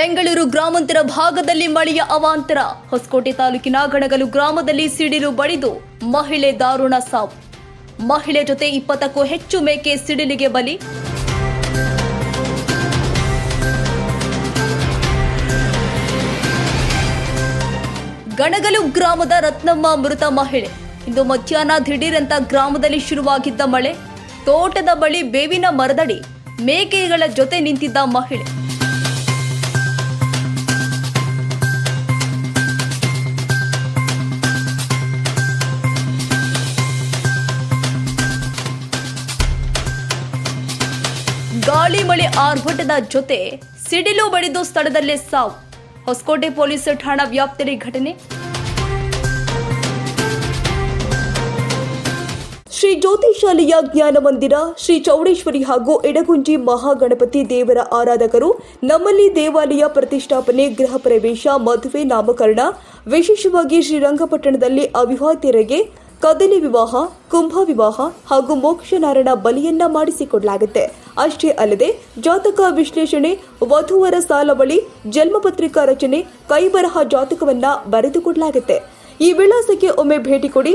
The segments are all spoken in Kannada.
ಬೆಂಗಳೂರು ಗ್ರಾಮಾಂತರ ಭಾಗದಲ್ಲಿ ಮಳೆಯ ಅವಾಂತರ. ಹೊಸಕೋಟೆ ತಾಲೂಕಿನ ಗಣಗಲು ಗ್ರಾಮದಲ್ಲಿ ಸಿಡಿಲು ಬಡಿದು ಮಹಿಳೆ ದಾರುಣ ಸಾವು. ಮಹಿಳೆ ಜೊತೆ ಇಪ್ಪತ್ತಕ್ಕೂ ಹೆಚ್ಚು ಮೇಕೆ ಸಿಡಿಲಿಗೆ ಬಲಿ. ಗಣಗಲು ಗ್ರಾಮದ ರತ್ನಮ್ಮ ಮೃತ ಮಹಿಳೆ. ಇಂದು ಮಧ್ಯಾಹ್ನ ದಿಢೀರಂತ ಗ್ರಾಮದಲ್ಲಿ ಶುರುವಾಗಿದ್ದ ಮಳೆ. ತೋಟದ ಬಳಿ ಬೇವಿನ ಮರದಡಿ ಮೇಕೆಗಳ ಜೊತೆ ನಿಂತಿದ್ದ ಮಹಿಳೆ. ಗಾಳಿ ಮಳೆ ಆರ್ಭಟದ ಜೊತೆ ಸಿಡಿಲು ಬಡಿದು ಸ್ಥಳದಲ್ಲೇ ಸಾವು. ಹೊಸಕೋಟೆ ಪೊಲೀಸ್ ಠಾಣಾ ವ್ಯಾಪ್ತಿಯಲ್ಲಿ ಘಟನೆ. ಶ್ರೀ ಜ್ಯೋತಿಶಾಲೆಯ ಜ್ಞಾನ ಮಂದಿರ, ಶ್ರೀ ಚೌಡೇಶ್ವರಿ ಹಾಗೂ ಎಡಗುಂಜಿ ಮಹಾಗಣಪತಿ ದೇವರ ಆರಾಧಕರು ನಮ್ಮಲ್ಲಿ ದೇವಾಲಯ ಪ್ರತಿಷ್ಠಾಪನೆ, ಗೃಹ ಪ್ರವೇಶ, ಮದುವೆ, ನಾಮಕರಣ, ವಿಶೇಷವಾಗಿ ಶ್ರೀರಂಗಪಟ್ಟಣದಲ್ಲಿ ಅವಿವಾಹಿತರಿಗೆ ಕದಲಿ ವಿವಾಹ, ಕುಂಭ ವಿವಾಹ ಹಾಗೂ ಮೋಕ್ಷನಾರಾಯಣ ಬಲಿಯನ್ನ ಮಾಡಿಸಿಕೊಡಲಾಗುತ್ತೆ. ಅಷ್ಟೇ ಅಲ್ಲದೆ ಜಾತಕ ವಿಶ್ಲೇಷಣೆ, ವಧುವರ ಸಾಲವಳಿ ಜನ್ಮಪತ್ರಿಕಾ ರಚನೆ, ಕೈಬರಹ ಜಾತಕವನ್ನ ಬರೆದುಕೊಡಲಾಗುತ್ತೆ. ಈ ವಿಳಾಸಕ್ಕೆ ಒಮ್ಮೆ ಭೇಟಿ ಕೊಡಿ.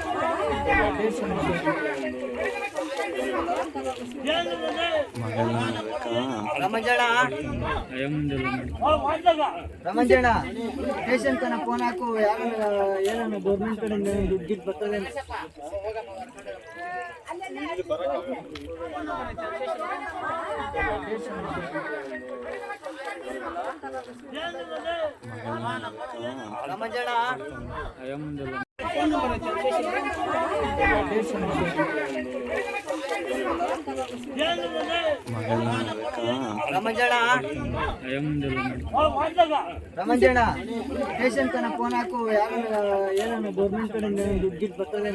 ರಮಂಜಣ ರಮಂಜಣ ಸ್ಟೇಷನ್ ತನ ಫೋನ್ ಹಾಕು. ಯಾರು ಏನೋ ಗೌರ್ಮೆಂಟ್ ಕಡೆಯಿಂದ ದುಡ್ಡು ಗಿಡ್ ಬರ್ತದೆ ಅಂತ. ರಮಂಜಣ ಸ್ಟೇಷನ್ ತನ ಫೋನ್ ಹಾಕು ಯಾರು ಏನೋ ಗೌರ್ಮೆಂಟ್ ಕಡೆಯಿಂದ ದುಡ್ಡು ಬರ್ತದೆ.